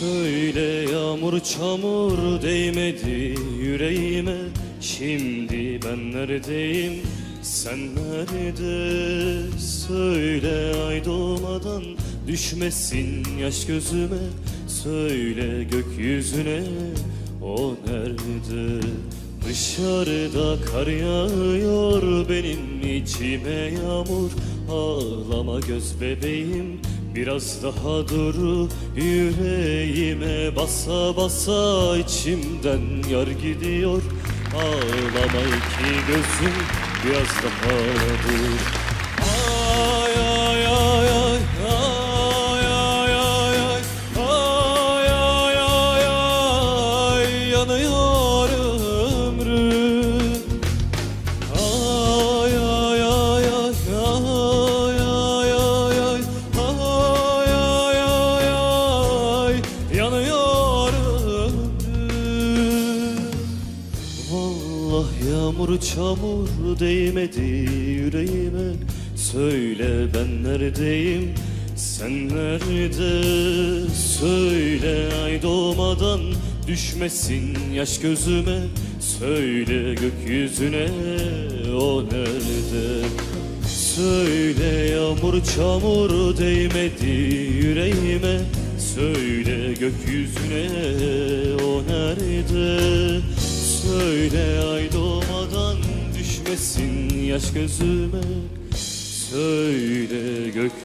Söyle yağmur çamur değmedi yüreğime. Şimdi ben neredeyim? Sen nerede? Söyle ay doğmadan düşmesin yaş gözüme. Söyle gökyüzüne o nerede? Dışarıda kar yağıyor benim içime yağmur. Ağlama göz bebeğim biraz daha dur Yüreğime basa basa içimden yar gidiyor Ağlama iki gözüm biraz daha dur ay ay ay ay ay ay ay ay ay ay ay yanıyor Vallahi yağmur çamur değmedi yüreğime. Söyle ben neredeyim sen nerede? Söyle ay doğmadan düşmesin yaş gözüme. Söyle gökyüzüne o nerede? Söyle yağmur çamur değmedi yüreğime. Söyle gökyüzüne o yaş gözüme. Söyle gök